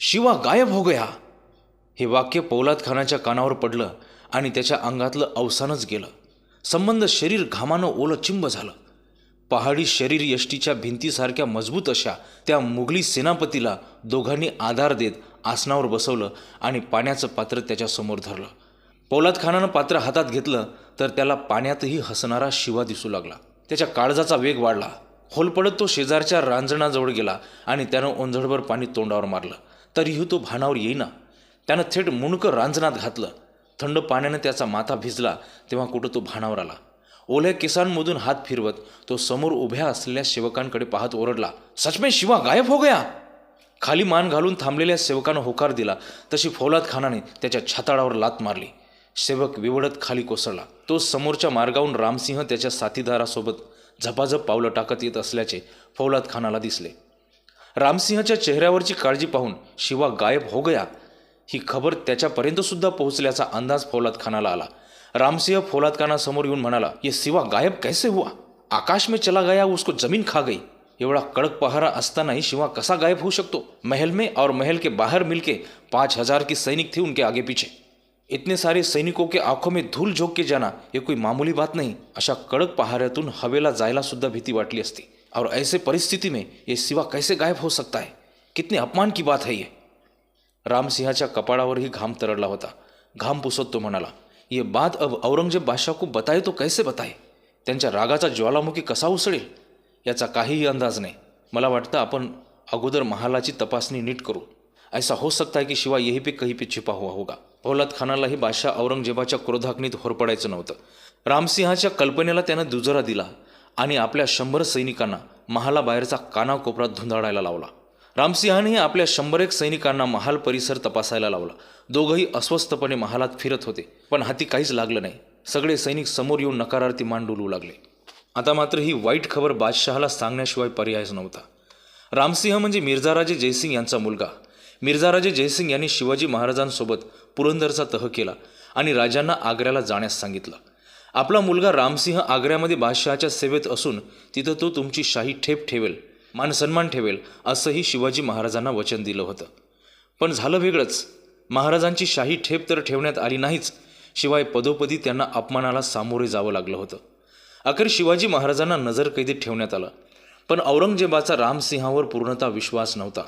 शिवा गायब हो गया. हे वाक्य पौलाद खानाच्या कानावर पडलं आणि त्याच्या अंगातलं अवसानच गेलं. संबंध शरीर घामानं ओलं चिंब झालं. पहाडी शरीर यष्टीच्या भिंतीसारख्या मजबूत अशा त्या मुघली सेनापतीला दोघांनी आधार देत आसनावर बसवलं आणि पाण्याचं पात्र त्याच्यासमोर धरलं. पौलाद खानानं पात्र हातात घेतलं तर त्याला पाण्यातही हसणारा शिवा दिसू लागला. त्याच्या काळजाचा वेग वाढला. होलपडत तो शेजारच्या रांजणाजवळ गेला आणि त्यानं ओंझळभर पाणी तोंडावर मारलं. तरीही तो भानावर येईना. त्यानं थेट मुणकं रांजणात घातलं. थंड पाण्याने त्याचा माथा भिजला तेव्हा कुठं तो भानावर आला. ओल्या केसांमधून हात फिरवत तो समोर उभ्या असलेल्या सेवकांकडे पाहत ओरडला सचमे शिवा गायब हो गया? खाली मान घालून थांबलेल्या सेवकानं होकार दिला. तशी फौलाद खानाने त्याच्या छाताडावर लात मारली. सेवक विवडत खाली कोसळला. तो समोरच्या मार्गावून रामसिंह त्याच्या साथीदारासोबत झपाझप पावलं टाकत येत असल्याचे फौलाद खानाला दिसले. रामसिंहच्या चेहऱ्यावरची काळजी पाहून शिवा गायब हो गया. ही खबर त्याच्यापर्यंत सुद्धा पोहोचल्याचा अंदाज फौलाद खानाला आला. रामसिंह फौलाद खानासमोर येऊन म्हणाला ये शिवा गायब कैसे हुआ? आकाश में चला गया उसको जमीन खा गई. एवढा कडक पहारा असतानाही शिवा कसा गायब होऊ शकतो? महल में और महल के बाहर मिलके पाँच हजार की सैनिक थी उनके आगे पीछे. इतने सारे सैनिकों के आंखों में धूल झोंक के जाना ये कोई मामूली बात नहीं। अशा कडक पहाऱ्यातून हवेला जायला सुद्धा भीती वाटली असती। और ऐसे परिस्थिति में ये सिवा कैसे गायब हो सकता है? कितने अपमान की बात है ये। रामसिंहाच्या कपाळावरही घाम तरळला होता। घाम पुसत तो म्हणाला ये बात अब औरंगजेब बादशाह को बताए तो कैसे बताए? त्यांच्या रागाचा ज्वालामुखी कसा उसळेल? याचा काहीही अंदाज नाही। मला वाटतं आपण अगोदर महालाची तपासणी नीट करू। ऐसा हो सकता है की शिवा यही पे कहीं पे छिपा हुआ होगा। फौलाद खानालाही बादशाह औरंगजेबाच्या क्रोधाग्नीत होरपडायचं नव्हतं. रामसिंहाच्या कल्पनेला त्यानं दुजरा दिला आणि आपल्या शंभर सैनिकांना महालाबाहेरचा कानाकोपरा धुंदाडायला लावला. रामसिंहानेही आपल्या शंभर एक सैनिकांना महाल परिसर तपासायला लावला. दोघंही अस्वस्थपणे महालात फिरत होते पण हाती काहीच लागलं नाही. सगळे सैनिक समोर येऊन नकारार्थी मान लागले. आता मात्र ही वाईट खबर बादशहाला सांगण्याशिवाय पर्यायच नव्हता. रामसिंह म्हणजे मिर्झाराजे जयसिंग यांचा मुलगा. मिर्झाराजे जयसिंग यांनी शिवाजी महाराजांसोबत पुरंदरचा तह केला आणि राजांना आग्र्याला जाण्यास सांगितलं. आपला मुलगा रामसिंह आग्र्यामध्ये बादशहाच्या सेवेत असून तिथं तो तुमची शाही ठेप ठेवेल मानसन्मान ठेवेल असंही शिवाजी महाराजांना वचन दिलं होतं. पण झालं वेगळंच. महाराजांची शाही ठेप तर ठेवण्यात आली नाहीच शिवाय पदोपदी त्यांना अपमानाला सामोरे जावं लागलं होतं. अखेर शिवाजी महाराजांना नजरकैदीत ठेवण्यात आलं. पण औरंगजेबाचा रामसिंहावर पूर्णतः विश्वास नव्हता.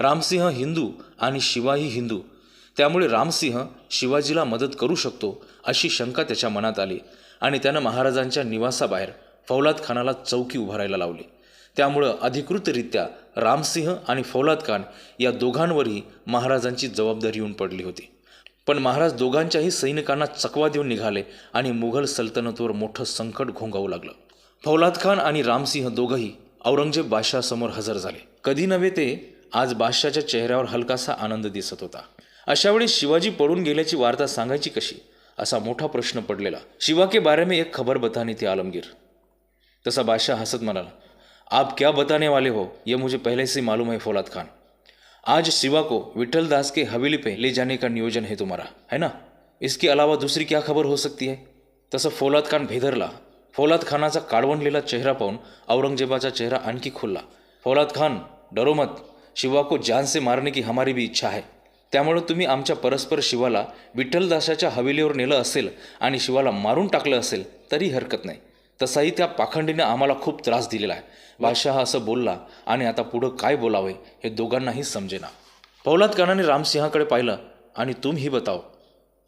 रामसिंह हिंदू आणि शिवाही हिंदू त्यामुळे रामसिंह शिवाजीला मदत करू शकतो अशी शंका त्याच्या मनात आली आणि त्यानं महाराजांच्या निवासाबाहेर फौलाद खानाला चौकी उभारायला लावली. त्यामुळं अधिकृतरित्या रामसिंह आणि फौलाद खान या दोघांवरही महाराजांची जबाबदारी येऊन पडली होती. पण महाराज दोघांच्याही सैनिकांना चकवा देऊन निघाले आणि मुघल सल्तनतवर मोठं संकट घोंगावू लागलं. फौलाद खान आणि रामसिंह दोघंही औरंगजेब बादशाहसमोर हजर झाले. कधी नव्हे ते आज बादशाच्या चेहऱ्यावर हलकासा आनंद दिसत होता. अशावेळी शिवाजी पळून गेल्याची वार्ता सांगायची कशी? असा मोठा प्रश्न पडलेला. शिवा के बारे में एक खबर बतानी थी आलमगीर. तसा बादशाह हसत म्हणाला आप क्या बताने वाले हो? ये मुझे पहले से मालूम है फौलाद खान। आज शिवा को विठल दास के हवेली पे ले जाने का नियोजन है तुम्हारा है ना? इसके अलावा दूसरी क्या खबर हो सकती है? तसं फौलाद खान भेदरला. फौलाद खानाचा काळवणलेला चेहरा पाहून औरंगजेबाचा चेहरा आणखी खुलला. फौलाद खान डरो मत. शिवा को जान से मारने की हमारी भी इच्छा है. त्यामुळं तुम्ही आमच्या परस्पर शिवाला विठ्ठलदासाच्या हवेलीवर नेलं असेल आणि शिवाला मारून टाकलं असेल तरी हरकत नाही. तसाही त्या पाखंडीनं आम्हाला खूप त्रास दिलेला आहे. बादशाह असं बोलला आणि आता पुढं काय बोलावे हे दोघांनाही समजेना. पौलाद कानाने रामसिंहाकडे पाहिलं आणि तुम्ही बताव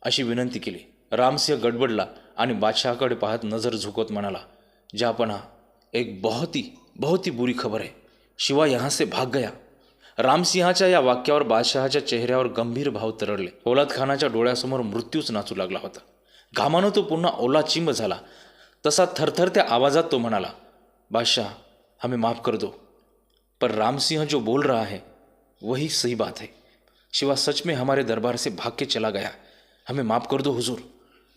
अशी विनंती केली. रामसिंह गडबडला आणि बादशहाकडे पाहत नजर झुकवत म्हणाला जापना एक बहुत ही बहुत ही बुरी खबर है शिवा यहाँ से भाग गया. रामसिंहाच्या या वाक्यावर बादशहाच्या चेहऱ्यावर गंभीर भाव तरळले. औलाद खानाच्या डोळ्यासमोर मृत्यूच नाचू लागला होता. घामानं तो पुन्हा ओला चिंब झाला. तसा थरथरत्या आवाजात तो म्हणाला बादशाह हमें माफ़ कर दो पर रामसिंह जो बोल रहा है वही सही बात है. शिवा सच में हमारे दरबार से भाग के चला गया. हमें माफ कर दो हुजूर.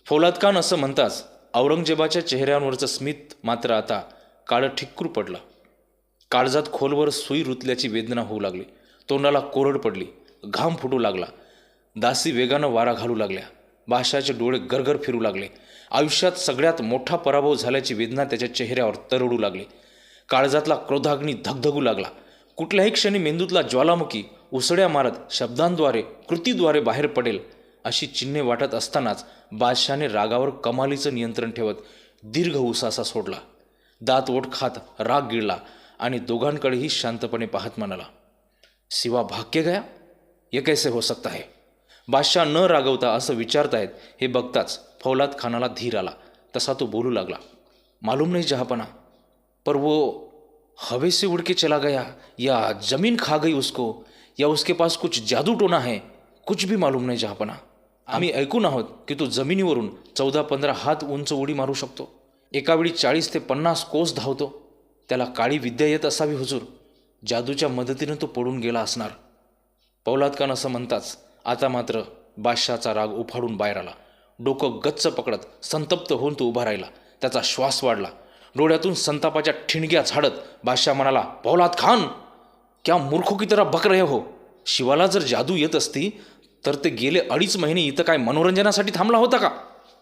फौलाद खान असं म्हणताच औरंगजेबाच्या चेहऱ्यांवरचं स्मित मात्र आता काळं ठिक्कूर पडलं. काळजात खोलवर सुई रुतल्याची वेदना होऊ लागली. तोंडाला कोरड पडली. घाम फुटू लागला. दासी वेगानं वारा घालू लागल्या. बादशाचे डोळे गरगर फिरू लागले. आयुष्यात सगळ्यात मोठा पराभव झाल्याची वेदना त्याच्या चेहऱ्यावर तरडू लागली. काळजातला क्रोधाग्नी धगधगू लागला. कुठल्याही क्षणी मेंदूतला ज्वालामुखी उसड्या मारत शब्दांद्वारे कृतीद्वारे बाहेर पडेल अशी चिन्हे वाटत असतानाच बादशाने रागावर कमालीचं नियंत्रण ठेवत दीर्घ उसासा सोडला. दात ओठ खात राग गिळला. आणि दोघांकडेही शांतपणे पाहत म्हणाला शिवा भाग्य गया? ये कैसे हो सकता है? बादशाह न रागवता असं विचारतायत हे बघताच फौलाद खानाला धीर आला. तसा तो बोलू लागला मालूम नाही जहापना पर वो हवे से उड़ के चला गया या जमीन खा गई उसको या उसके पास कुछ जादू टोना है कुछ भी मालूम नाही जहापना आम्ही ऐकून आहोत की तो जमिनीवरून चौदा पंधरा हात उंच उडी मारू शकतो. एकावेळी चाळीस ते पन्नास कोस धावतो. त्याला काळी विद्या येत असावी हुजूर. जादूच्या मदतीनं तो पडून गेला असणार. पौलाद खान असं म्हणताच आता मात्र बादशाचा राग उफाडून बाहेर आला. डोकं गच्च पकडत संतप्त होऊन तो उभा राहिला. त्याचा श्वास वाढला. डोळ्यातून संतापाच्या ठिणग्या झाडत बादशाह म्हणाला पौलाद खान क्या मूर्खो की तरह बक रहे हो? शिवाला जर जादू येत असती तर ते गेले अडीच महिने इथं काय मनोरंजनासाठी थांबला होता का?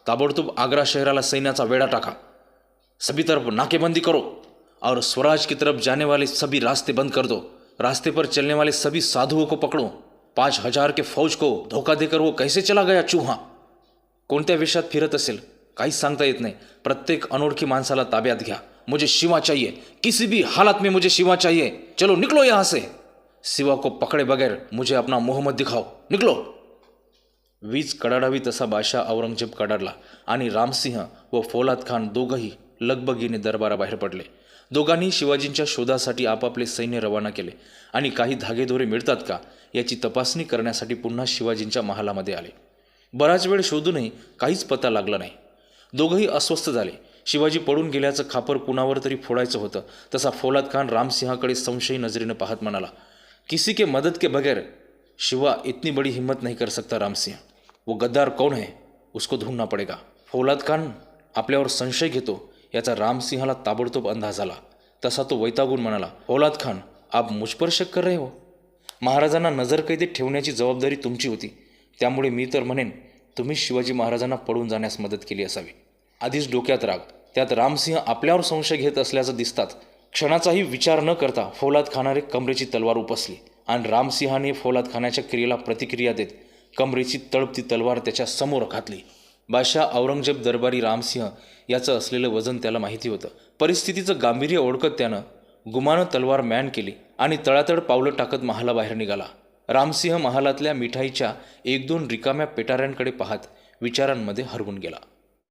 ताबडतोब आग्रा शहराला सैन्याचा वेढा टाका. सभी तरफ नाकेबंदी करो. और स्वराज की तरफ जाने वाले सभी रास्ते बंद कर दो। रास्ते पर चलने वाले सभी साधुओं को पकड़ो। पाच हजार के फौज को धोखा देकर वो कैसे चला गया चूहा? कोणत्या वेशात फिरत असेल काहीच सांगता येत नाही प्रत्येक अनोळखी माणसाला ताब्यात घ्या। मुझे शिवा चाहिए। किसी भी हालत में मुझे शिवा चाहिए। चलो निकलो यहाँ से। शिवा को पकड़े बगैर मुझे अपना मोहम्मद दिखाओ। निकलो। वीज कडाडावी तसा बादशाह औरंगजेब कडाडला आणि रामसिंह व फौलाद खान दोघंही लगबगीने दरबाराबाहेर पडले दोघांनी शिवाजींच्या शोधासाठी आपापले सैन्य रवाना केले. आणि काही धागेदोरे मिळतात का? याची तपासणी करण्यासाठी पुन्हा शिवाजींच्या महालामध्ये आले. बराच वेळ शोधूनही काहीच पत्ता लागला नाही. दोघंही अस्वस्थ झाले. शिवाजी पडून गेल्याचं खापर कुणावर तरी फोडायचं होतं. तसा फौलाद खान रामसिंहाकडे संशयी नजरेनं पाहत म्हणाला किसी के मदत के बगैर शिवा इतनी बड़ी हिम्मत नहीं कर सकता रामसिंह. वो गद्दार कौन है? उसको ढूंढना पडेगा. फौलाद खान आपल्यावर संशय घेतो याचा रामसिंहाला ताबडतोब अंदाज आला. तसा तो वैतागून म्हणाला औलाद खान आप मुझ पर शक कर रहे हो? महाराजांना नजरकैदेत ठेवण्याची जबाबदारी तुमची होती. त्यामुळे मी तर म्हणेन तुम्ही शिवाजी महाराजांना पळून जाण्यास मदत केली असावी. आधीच डोक्यात राग. त्यात रामसिंह आपल्यावर संशय घेत असल्याचं दिसतात. क्षणाचाही विचार न करता फौलाद खानाने कमरेची तलवार उपसली आणि रामसिंहाने फौलाद खानाच्या क्रियेला प्रतिक्रिया देत कमरेची तळपती तलवार त्याच्यासमोर घातली. बादशाह औरंगजेब दरबारी रामसिंह याचं असलेलं वजन त्याला माहिती होतं. परिस्थितीचं गांभीर्य ओळखत त्यानं गुमानं तलवार मॅन केली आणि तळातळ पावलं टाकत महालाबाहेर निघाला. रामसिंह महालातल्या मिठाईच्या एक दोन रिकाम्या पेटाऱ्यांकडे पाहत विचारांमध्ये हरवून गेला.